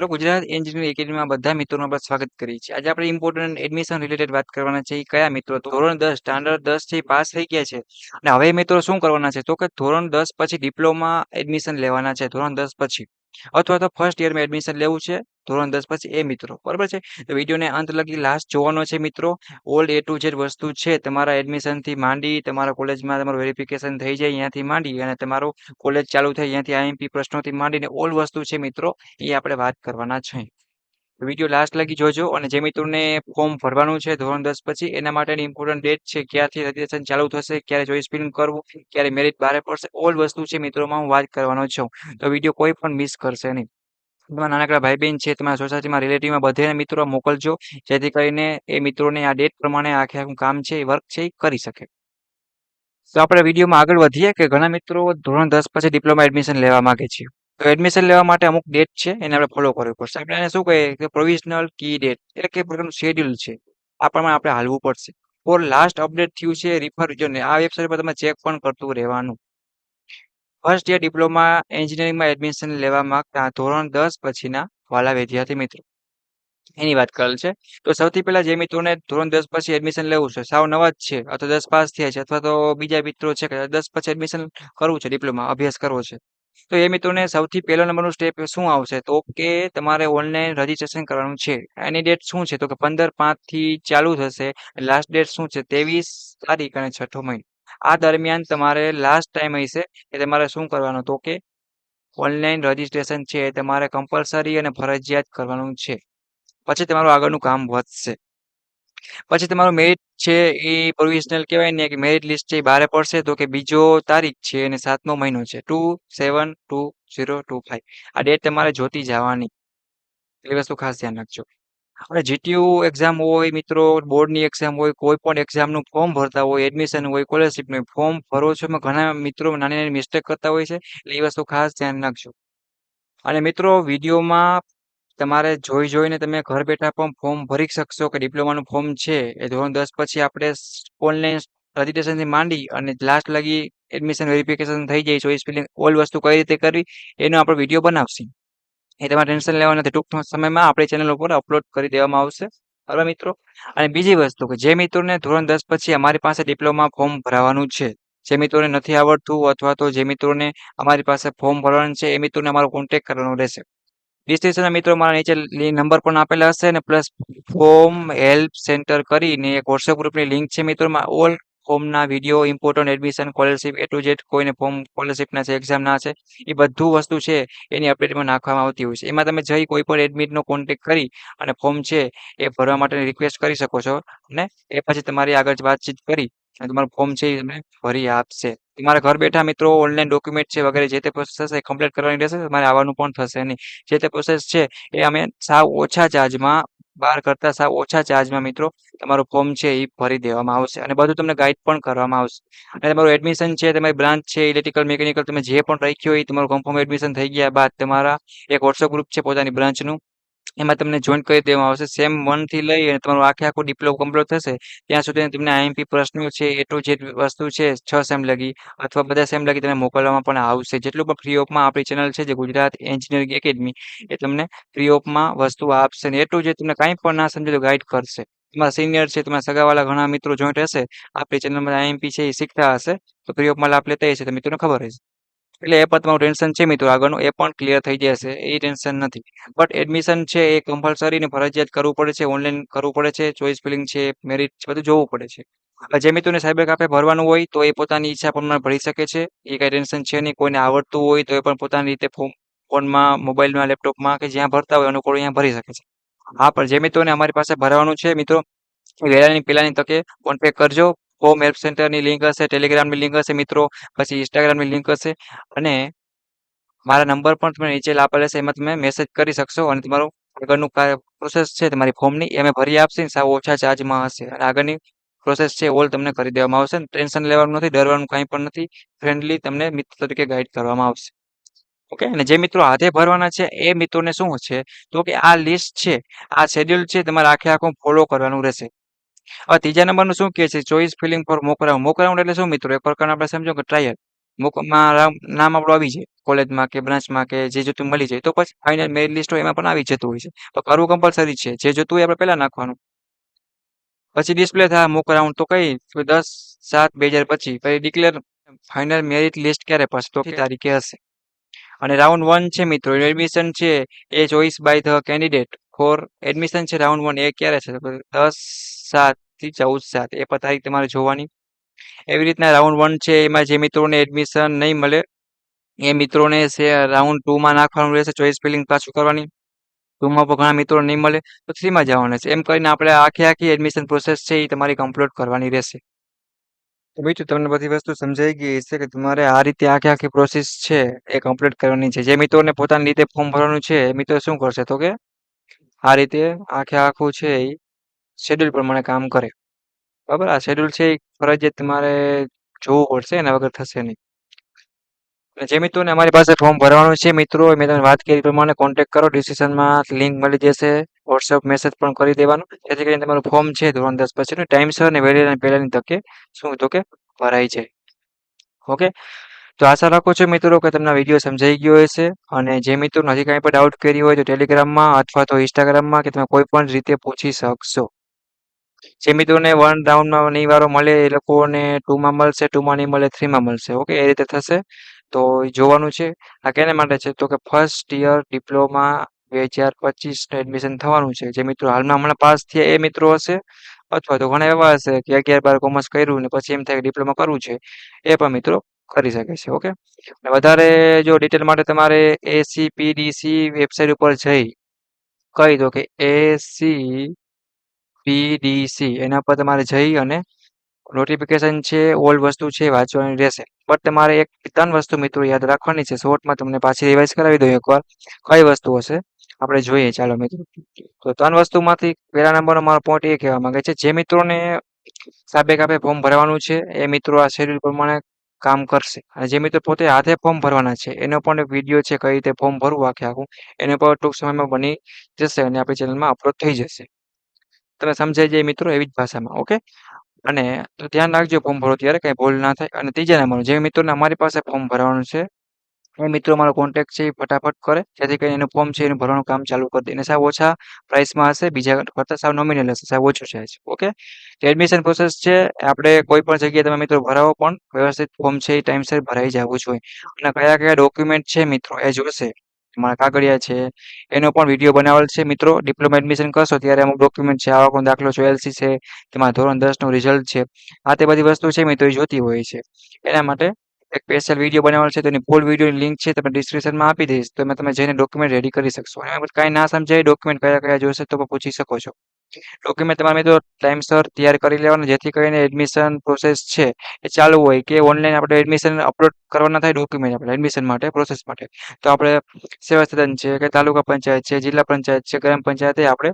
મિત્રો, ગુજરાત એન્જિનિયરિંગ એકેડમીમાં બધા મિત્રોનું આપણે સ્વાગત કરીએ છીએ. આજે આપણે ઇમ્પોર્ટન્ટ એડમિશન રિલેટેડ વાત કરવાના છે. કયા મિત્રો? ધોરણ દસ સ્ટાન્ડર્ડ દસથી પાસ થઈ ગયા છે. અને હવે મિત્રો શું કરવાના છે? તો કે ધોરણ દસ પછી ડિપ્લોમા એડમિશન લેવાના છે. ધોરણ દસ પછી. અથવા તો ફર્સ્ટ યરમાં એડમિશન લેવું છે, ધોરણ દસ પછી એ મિત્રો. બરાબર છે? તો વિડીયોને અંત લગી લાસ્ટ જોવાનો છે મિત્રો. ઓલ્ડ એ ટુ જેડ વસ્તુ છે. તમારા એડમિશનથી માંડી, તમારા કોલેજમાં તમારું વેરિફિકેશન થઈ જાય અહીંયાથી માંડી અને તમારું કોલેજ ચાલુ થાય અહીંયાથી આઈએમપી પ્રશ્નોથી માંડીને ઓલ વસ્તુ છે મિત્રો. એ આપણે વાત કરવાના છે. વીડિયો લાસ્ટ લગી જોજો અને જે મિત્રોને ફોર્મ ભરવાનું છે ધોરણ દસ પછી, એના માટેની ઇમ્પોર્ટન્ટ ડેટ છે, ક્યારથી રજીસ્ટ્રેશન ચાલુ થશે, ક્યારે ચોઈસ ફિલ્મ કરવું, ક્યારે મેરિટ બહાર પડશે ઓલ વસ્તુ છે મિત્રોમાં હું વાત કરવાનો છું. તો વીડિયો કોઈ પણ મિસ કરશે નહીં. તમારા નાનકડા ભાઈ બહેન છે, તમારા સોસાયટીમાં રિલેટિવમાં બધે મિત્રો મોકલજો, જેથી કરીને એ મિત્રોને આ ડેટ પ્રમાણે આખે આખું કામ છે, એ વર્ક છે, એ કરી શકે. તો આપણે વિડીયોમાં આગળ વધીએ કે ઘણા મિત્રો ધોરણ દસ પછી ડિપ્લોમા એડમિશન લેવા માગે છે. એડમિશન લેવા માટે અમુક ડેટ છે, એને આપણે ફોલો કરવી પડશે. આપણે એને શું કહીએ કે પ્રોવિઝનલ કી ડેટ એટલે કે પ્રકારનું શેડ્યુલ છે. આ પ્રમાણે આપણે હાલવું પડશે. ફોર લાસ્ટ અપડેટ થયું છે રિફર ને, આ વેબસાઇટ પર તમે ચેક પણ કરતું રહેવાનું. ફર્સ્ટ યર ડિપ્લોમા એન્જિનિયરિંગમાં એડમિશન લેવા માંગતા ધોરણ દસ પછીના વાલા વિદ્યાર્થી મિત્રો. એની વાત કરેલ છે. તો સૌથી પહેલા જે મિત્રોને ધોરણ દસ પછી એડમિશન લેવું છે, સાવ નવા જ છે, અથવા દસ પાસ થયા છે, અથવા તો બીજા મિત્રો છે, કે દસ પછી એડમિશન કરવું છે ડિપ્લોમા અભ્યાસ કરવો છે. તો એ મિત્રોને સૌથી પહેલો નંબરનું સ્ટેપ શું આવશે? તો કે તમારે ઓનલાઈન રજીસ્ટ્રેશન કરવાનું છે. એની ડેટ શું છે? તો કે પંદર પાંચથી ચાલુ થશે. લાસ્ટ ડેટ શું છે? ત્રેવીસ તારીખ અને છઠ્ઠો મહિનો. આ દરમિયાન તમારે લાસ્ટ ટાઈમ હશે કે તમારે શું કરવાનું? તો કે ઓનલાઈન રજીસ્ટ્રેશન છે એ તમારે કમ્પલસરી અને ફરજિયાત કરવાનું છે. પછી તમારું આગળનું કામ વધશે. પછી તમારું મેરિટ છે એ પ્રોવિઝનલ કહેવાય ને કે મેરિટ લિસ્ટ છે એ બહાર પડશે તો કે બીજો તારીખ છે અને સાતમો મહિનો છે. Two seven two zero two five આ ડેટ તમારે જોતી જવાની. એ વસ્તુ ખાસ ધ્યાન રાખજો. આપણે જીટીયુ એક્ઝામ હોય મિત્રો બોર્ડની એક્ઝામ હોય, કોઈ પણ એક્ઝામનું ફોર્મ ભરતા હોય એડમિશન હોય સ્કોલરશીપનું ફોર્મ ભરો છો એમાં ઘણા મિત્રો નાની નાની મિસ્ટેક કરતા હોય છે. એટલે એ વસ્તુ ખાસ ધ્યાન રાખજો. અને મિત્રો વિડીયોમાં તમારે જોઈ જોઈને તમે ઘર બેઠા પણ ફોર્મ ભરી શકશો કે ડિપ્લોમાનું ફોર્મ છે. એ ધોરણ દસ પછી આપણે ઓનલાઈન રજીસ્ટ્રેશનથી માંડી અને લાસ્ટ લગી એડમિશન વેરિફિકેશન થઈ જાય. ચોઈસ ફિલિંગ ઓલ વસ્તુ કઈ રીતે કરવી એનો આપણે વીડિયો બનાવશે. એ તમારે ટેન્શન લેવા નથી. ટૂંક સમયમાં આપણી ચેનલ ઉપર અપલોડ કરી દેવામાં આવશે. બરાબર મિત્રો? અને બીજી વસ્તુ કે જે મિત્રોને ધોરણ દસ પછી અમારી પાસે ડિપ્લોમા ફોર્મ ભરાવાનું છે, જે મિત્રોને નથી આવડતું અથવા તો જે મિત્રોને અમારી પાસે ફોર્મ ભરવાનું છે, એ મિત્રોને અમારો કોન્ટેક્ટ કરવાનો રહેશે. ડિસ્ક્રિપ્શનના મિત્રો મારા નીચે નંબર પણ આપેલા હશે અને પ્લસ ફોર્મ હેલ્પ સેન્ટર કરીને એક વોટ્સએપ ગ્રુપની લિંક છે મિત્રોમાં ઓલ ફોર્મના video important admission scholarship A to Z કોઈને ફોર્મ સ્કોલરશીપના છે એક્ઝામના છે, એ બધું વસ્તુ છે એની અપડેટમાં નાખવામાં આવતી હોય છે. એમાં તમે જઈ કોઈ પણ એડમિટનો કોન્ટેક્ટ કરી અને ફોર્મ છે એ ભરવા માટેની રિક્વેસ્ટ કરી શકો છો અને એ પછી તમારી આગળ વાતચીત કરી અને તમારું ફોર્મ છે એ તમને ભરી આપશે. તમારા ઘર બેઠા મિત્રો ઓનલાઈન ડોક્યુમેન્ટ છે વગેરે જે તે પ્રોસેસ એ કમ્પ્લીટ કરવાની રહેશે તમારે આવવાનું પણ થશે નહીં. જે તે પ્રોસેસ છે એ અમે સાવ ઓછા ચાર્જમાં બહાર કરતા સાવ ઓછા ચાર્જમાં મિત્રો, તમારું ફોર્મ છે એ ભરી દેવામાં આવશે અને બધું તમને ગાઈડ પણ કરવામાં આવશે. અને તમારું એડમિશન છે, તમારી બ્રાન્ચ છે ઇલેક્ટ્રિકલ મિકેનિકલ તમે જે પણ રાખ્યું હોય તમારું કન્ફર્મ એડમિશન થઈ ગયા બાદ તમારા એક વોટ્સઅપ ગ્રુપ છે પોતાની બ્રાન્ચનું એમાં તમને જોઈન કરી દેવામાં આવશે. સેમ વનથી લઈ અને તમારું આખે આખું ડિપ્લોમ કમ્પ્લીટ થશે. ત્યાં સુધી તમને આઈએમપી પ્રશ્નો છે એ ટુ જે વસ્તુ છે, છ સેમ લગી અથવા બધા સેમ લગી તમને મોકલવામાં પણ આવશે. જેટલું પણ ફ્રી ઓફમાં આપણી ચેનલ છે, જે ગુજરાત એન્જિનિયરિંગ એકેડમી એ તમને ફ્રી ઓફમાં વસ્તુ આપશે ને એ ટુ જે તમને કાંઈ પણ ના સમજે તો ગાઈડ કરશે. તમારા સિનિયર છે, તમારા સગાવાલા ઘણા મિત્રો જોઈન્ટ હશે આપણી ચેનલમાં આઈએમપી છે, એ શીખતા હશે. તો ફ્રી ઓફમાં લાભ લેતા હશે તો મિત્રોને ખબર હશે. એટલે એ પણ તમારું ટેન્શન છે, મિત્રો. આગળનું એ પણ ક્લિયર થઈ જશે. એ ટેન્શન નથી. બટ એડમિશન છે એ કમ્પલસરી ને ફરજિયાત કરવું પડે છે ઓનલાઈન કરવું પડે છે ચોઈસ ફિલિંગ છે મેરિટ બધું જોવું પડે છે. જે મિત્રોને સાયબર કાફે ભરવાનું હોય, તો એ પોતાની ઈચ્છા પ્રમાણે ભરી શકે છે. એ કાંઈ ટેન્શન છે નહીં. કોઈને આવડતું હોય, તો એ પણ પોતાની રીતે ફોનમાં, મોબાઈલમાં, લેપટોપમાં કે જ્યાં ભરતા હોય અનુકૂળ અહીંયા ભરી શકે છે. હા, પણ જે મિત્રોને અમારી પાસે ભરવાનું છે, મિત્રો વેરાની પહેલાની તકે કોન્ટેક કરજો. હોમ હેલ્પ સેન્ટરની લિંક હશે ટેલિગ્રામની લિંક હશે મિત્રો, પછી ઇન્સ્ટાગ્રામની લિંક હશે. અને મારા નંબર પણ તમે નીચે આપેલ હશે એમાં તમે મેસેજ કરી શકશો અને તમારું આગળનું પ્રોસેસ છે, તમારી ફોર્મની એ અમે ભરી આપશે સાવ ઓછા ચાર્જમાં હશે. અને આગળની પ્રોસેસ છે ઓલ તમને કરી દેવામાં આવશે. ટેન્શન લેવાનું નથી, ડરવાનું કંઈ પણ નથી. ફ્રેન્ડલી તમને મિત્ર તરીકે ગાઈડ કરવામાં આવશે. ઓકે અને જે મિત્રો હાથે ભરવાના છે, એ મિત્રોને શું છે? તો કે આ લિસ્ટ છે, આ શેડ્યુલ છે, તમારે આખે આખું ફોલો કરવાનું રહેશે. હવે ત્રીજા નંબરનું શું કહે છે? Choice filling for mock round mock round એટલે શું મિત્રો? એક પ્રકારનું આપણે સમજો કે ટ્રાયલ મોકમાં નામ આપણું આવી જાય. કોલેજમાં કે બ્રાન્ચમાં કે જે જોતું મળી જાય. તો પછી ફાઇનલ મેરિટ લિસ્ટ હોય એમાં પણ આવી જતું હોય છે. તો કરવું કમ્પલસરી છે. જે જોતું હોય આપણે પહેલાં નાખવાનું. પછી ડિસ્પ્લે થાય મોકરાઉન્ડ તો કઈ? દસ, સાત, બે હજાર પછી પછી ડિક્લેર ફાઇનલ મેરિટ લિસ્ટ ક્યારે પછી? તો તારીખે હશે. અને રાઉન્ડ વન છે મિત્રો. એડમિશન છે. એ choice by the candidate for admission છે રાઉન્ડ વન એ ક્યારે છે? દસ, સાતથી ચૌદ, સાત, એ તારીખ તમારે જોવાની. એવી રીતના રાઉન્ડ વન છે, એમાં જે મિત્રોને એડમિશન નહીં મળે, એ મિત્રોને છે રાઉન્ડ ટુમાં નાખવાનું રહેશે ચોઈસ ફિલિંગ પાછું કરવાની. ટુમાં પણ ઘણા મિત્રો નહીં મળે, તો થ્રીમાં જવાનું છે. એમ કરીને આપણે આખી આખી એડમિશન પ્રોસેસ છે, એ તમારી કમ્પ્લીટ કરવાની રહેશે. તો બીજું તમને બધી વસ્તુ સમજાઈ ગઈ છે કે તમારે આ રીતે આખી આખી પ્રોસેસ છે, એ કમ્પ્લીટ કરવાની છે. જે મિત્રોને પોતાની રીતે ફોર્મ ભરવાનું છે, એ મિત્રો શું કરશે? તો કે આ રીતે આખે આખું છે એ શેડ્યુલ પ્રમાણે કામ કરે. બરાબર? આ શેડ્યુલ છે એ ફરજિયાત તમારે જોવું પડશે, એના વગર થશે નહીં. અને જે મિત્રોને અમારી પાસે ફોર્મ ભરવાનું છે, મિત્રો મેં તમને વાત કરી પ્રમાણે કોન્ટેક્ટ કરો. ડિસ્ક્રિપ્શનમાં લિંક મળી જશે. વોટ્સઅપ મેસેજ પણ કરી દેવાનું. જેથી કરીને તમારું ફોર્મ છે ધોરણ દસ પછીનું. ટાઈમસર અને વહેલી પહેલાંની તકે શું તો કે ભરાઈ જાય ઓકે? તો આશા રાખું છું મિત્રો કે તમને વીડિયો સમજાઈ ગયો હશે અને જે મિત્રો નથી કાંઈ પણ ડાઉટ કરી હોય તો ટેલિગ્રામમાં અથવા તો ઇન્સ્ટાગ્રામમાં કે તમે કોઈ પણ રીતે પૂછી શકશો. જે મિત્રોને વન રાઉન્ડમાં નહીં વારો મળે, એ લોકોને ટુમાં મળશે ટુમાં નહીં મળે થ્રીમાં મળશે. ઓકે એ રીતે થશે. તો જોવાનું છે. આ કેને માટે છે? તો કે ફર્સ્ટ યર ડિપ્લોમા બે હજાર પચીસનું એડમિશન થવાનું છે. જે મિત્રો હાલમાં હમણાં પાસ થયા એ મિત્રો હશે અથવા તો ઘણા એવા હશે કે અગિયાર બાર કોમર્સ કર્યું ને પછી એમ થાય કે ડિપ્લોમા કરવું છે. એ પણ મિત્રો કરી શકે છે ઓકે અને વધારે જો ડિટેલ માટે તમારે એસીપીડીસી વેબસાઇટ ઉપર જઈ, કહી દો કે એસી પીડીસી એના પર તમારે જઈ અને નોટિફિકેશન છે ઓલ વસ્તુ છે વાંચવાની રહેશે. બટ તમારે એક ત્રણ વસ્તુ મિત્રો યાદ રાખવાની છે શોર્ટમાં તમને પાછી રિવાઇઝ કરાવી દઉં એકવાર, કઈ વસ્તુ હશે, આપણે જોઈએ. ચાલો મિત્રો. તો ત્રણ વસ્તુમાંથી પહેલા નંબરનો મારો પોઈન્ટ એ કહેવા માંગે છે. જે મિત્રોને સાબે કાપે ફોર્મ ભરવાનું છે, એ મિત્રો આ શેડ્યુલ પ્રમાણે કામ કરશે. અને જે મિત્રો પોતે હાથે ફોર્મ ભરવાના છે, એનો પણ એક વીડિયો છે કઈ રીતે ફોર્મ ભરવું આખે આખું, એને પણ ટૂંક સમયમાં બની જશે અને આપણી ચેનલમાં અપલોડ થઈ જશે. તમે સમજાઈ જાય મિત્રો એવી જ ભાષામાં ઓકે અને ધ્યાન રાખજો ફોર્મ ભરો ત્યારે કંઈ ભૂલ ના થાય. અને ત્રીજા નંબરનું જે મિત્રોને અમારી પાસે ફોર્મ ભરવાનું છે એ મિત્રો મારો કોન્ટેક્ટ છે એ ફટાફટ કરે. જેથી કરીને એનું ફોર્મ છે એનું ભરવાનું કામ ચાલુ કરી દે. એને સાહેબ ઓછા પ્રાઇસમાં હશે, બીજા કરતાં સાવ નોમિનલ હશે સાહેબ ઓછું છે ઓકે એડમિશન પ્રોસેસ છે, આપણે કોઈ પણ જગ્યાએ તમે મિત્રો ભરાવો પણ વ્યવસ્થિત ફોર્મ છે એ ટાઈમસર ભરાઈ જવું જોઈએ અને કયા કયા ડોક્યુમેન્ટ છે મિત્રો એ જોશે. મારા કાગળિયા છે, એનો પણ વીડિયો બનાવેલ છે મિત્રો. ડિપ્લોમા એડમિશન કરશો ત્યારે અમુક ડોક્યુમેન્ટ છે, આવકનો દાખલો છે એલસી છે, તેમાં ધોરણ દસનું રિઝલ્ટ છે. આ તે બધી વસ્તુ છે મિત્રો એ જોતી હોય છે. એના માટે એક સ્પેશિયલ વીડિયો બનાવેલ છે તેની ફૂલ વિડીયોની લિંક છે તમે ડિસ્ક્રિપ્શનમાં આપી દઈશ. તો તમે જઈને ડોક્યુમેન્ટ રેડી કરી શકશો. અને કાંઈ ના સમજાય ડોક્યુમેન્ટ કયા કયા જોશે, તો પણ પૂછી શકો છો. ડોક્યુમેન્ટ તમારે મિત્રો ટાઈમસર તૈયાર કરી લેવાનું, જેથી કરીને એડમિશન પ્રોસેસ છે, એ ચાલુ હોય કે ઓનલાઈન આપણે એડમિશન અપલોડ કરવાના થાય ડોક્યુમેન્ટ આપણે એડમિશન માટે પ્રોસેસ માટે. તો આપણે સેવા સદન છે કે તાલુકા પંચાયત છે, જિલ્લા પંચાયત છે, ગ્રામ પંચાયતે આપણે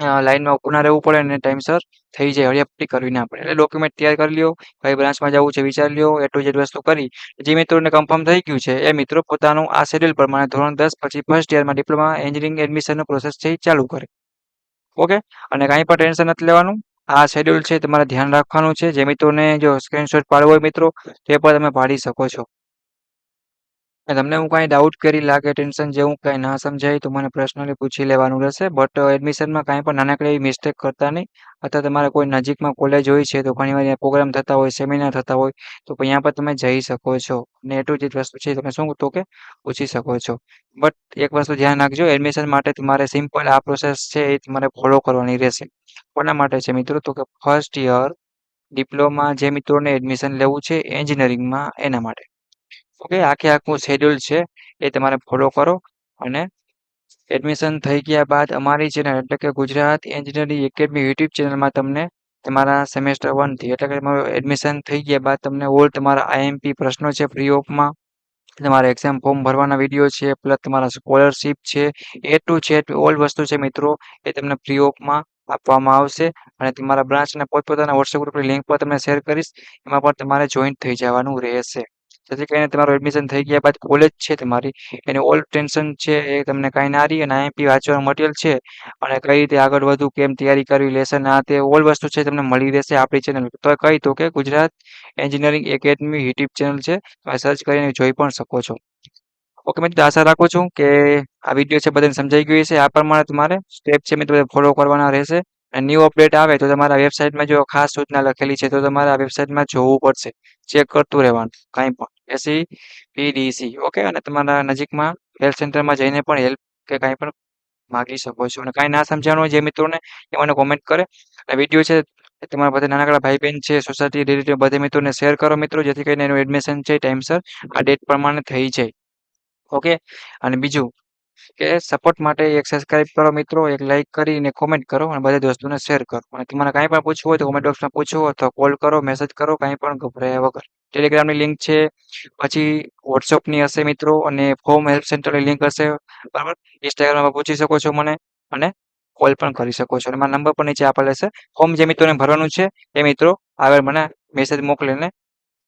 લાઈનમાં ઊભું રહેવું પડે અને ટાઈમસર થઈ જાય હળિયાપટ્ટી કરવી ના પડે. એટલે ડોક્યુમેન્ટ તૈયાર કરી લ્યો, કઈ બ્રાન્ચમાં જવું છે વિચારી લ્યો, એ ટુ ઝેડ વસ્તુ કરી. જે મિત્રોને કન્ફર્મ થઈ ગયું છે, એ મિત્રો પોતાનું આ શેડ્યુલ પ્રમાણે ધોરણ દસ પછી ફર્સ્ટ યરમાં ડિપ્લોમા એન્જિનિયરિંગ એડમિશનનો પ્રોસેસ છે ચાલુ કરે. ઓકે? અને કાંઈ પણ ટેન્શન નથી લેવાનું. આ શેડ્યુલ છે તમારે ધ્યાન રાખવાનું છે. જે મિત્રોને જો સ્ક્રીનશોટ પાડવો હોય મિત્રો, તે પણ તમે પાડી શકો છો. તમને હું કાંઈ ડાઉટ કરી લાગે ટેન્શન જેવું કાંઈ ના સમજાય, તો મને પર્સનલી પૂછી લેવાનું રહેશે. બટ એડમિશનમાં કાંઈ પણ નાનકડી એવી મિસ્ટેક કરતા નહીં. અથવા તમારે કોઈ નજીકમાં કોલેજ હોય છે, તો ઘણીવાર પ્રોગ્રામ થતા હોય સેમિનાર થતા હોય, તો અહીંયા પર તમે જઈ શકો છો. અને એટલું જ વસ્તુ છે, તમે શું તો કે પૂછી શકો છો. બટ એક વસ્તુ ધ્યાન રાખજો એડમિશન માટે તમારે સિમ્પલ આ પ્રોસેસ છે, એ તમારે ફોલો કરવાની રહેશે. કોના માટે છે મિત્રો? તો કે ફર્સ્ટ યર ડિપ્લોમા જે મિત્રોને એડમિશન લેવું છે એન્જિનિયરિંગમાં એના માટે. ઓકે, આખે આખું શેડ્યુલ છે એ તમારે ફોલો કરો અને એડમિશન થઈ ગયા બાદ અમારી ચેનલ એટલે કે ગુજરાત એન્જિનિયરિંગ એકેડમી યુટ્યુબ ચેનલમાં તમને તમારા સેમેસ્ટર વનથી એટલે કે તમારું એડમિશન થઈ ગયા બાદ તમને ઓલ તમારા આઈએમપી પ્રશ્નો છે ફ્રી ઓફમાં તમારા એક્ઝામ ફોર્મ ભરવાના વીડિયો છે પ્લસ તમારા સ્કોલરશિપ છે એ ટુ છે ઓલ વસ્તુ છે મિત્રો એ તમને ફ્રી ઓફમાં આપવામાં આવશે અને તમારા બ્રાન્ચના પોતપોતાના વોટ્સએપ ગ્રુપની લિંક પર તમને શેર કરીશ, એમાં પણ તમારે જોઈન્ટ થઈ જવાનું રહેશે. જેથી કરીને તમારું એડમિશન થઈ ગયા બાદ કોલેજ છે તમારી. એની ઓલ ટેન્શન છે, એ તમને કાંઈ ના રહી અને આઈએમપી વાંચવાનું મટીરિયલ છે. અને કઈ રીતે આગળ વધવું, કેમ તૈયારી કરવી લેસન આ તે ઓલ વસ્તુ છે તમને મળી રહેશે આપણી ચેનલ તો કહી તો કે Gujarat engineering academy YouTube channel છે. તમે સર્ચ કરીને જોઈ પણ શકો છો. ઓકે મિત્રો આશા રાખું છું કે આ વીડિયો છે બધાને સમજાઈ ગયું છે આ પ્રમાણે તમારે સ્ટેપ છે મિત્રો ફોલો કરવાના રહેશે. અને ન્યૂ અપડેટ આવે તો તમારા વેબસાઇટમાં જો ખાસ સૂચના લખેલી છે તો તમારે આ વેબસાઇટમાં જોવું પડશે. ચેક કરતું રહેવાનું, કાંઈ પણ. એસી, પીડીસી. ઓકે, અને તમારા નજીકમાં હેલ્થ સેન્ટરમાં જઈને પણ હેલ્પ કે કાંઈ પણ માગી શકો છો. અને કાંઈ ના સમજાણું હોય જે મિત્રોને, એ મને કોમેન્ટ કરે. અને વીડિયો છે તમારા બધા નાનકડા ભાઈ બહેન છે સોસાયટી રિલેટિવ બધે મિત્રોને શેર કરો મિત્રો, જેથી કરીને એનું એડમિશન છે ટાઈમસર આ ડેટ પ્રમાણે થઈ જાય. ઓકે, અને બીજું કે સપોર્ટ માટે એક સબસ્ક્રાઇબ કરો મિત્રો, એક લાઇક કરીને કોમેન્ટ કરો અને બધા દોસ્તોને શેર કરો. અને તમારે કાંઈ પણ પૂછવું હોય તો કોમેન્ટ બોક્સમાં પૂછો અથવા કોલ કરો મેસેજ કરો, કાંઈ પણ ગભરાયા વગર. ટેલિગ્રામની લિંક છે. પછી વોટ્સઅપની હશે મિત્રો અને ફોર્મ હેલ્પ સેન્ટરની લિંક હશે. બરાબર? ઇન્સ્ટાગ્રામમાં પૂછી શકો છો મને અને કોલ પણ કરી શકો છો. અને મારા નંબર પણ નીચે આપેલ છે. ફોર્મ જે મિત્રોને ભરવાનું છે, એ મિત્રો આગળ મને મેસેજ મોકલીને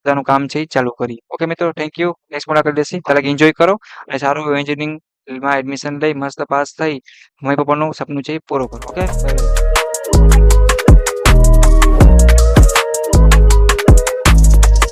પોતાનું કામ છે એ ચાલુ કરી. ઓકે મિત્રો થેન્ક યુ નેક્સ્ટ મુલાકાત લેશી. ત્યારે એન્જોય કરો અને સારું એન્જિનિયરિંગમાં એડમિશન લઈ, મસ્ત પાસ થઈ, મમ્મી પપ્પાનું સપનું છે એ પૂરું કરો. ઓકે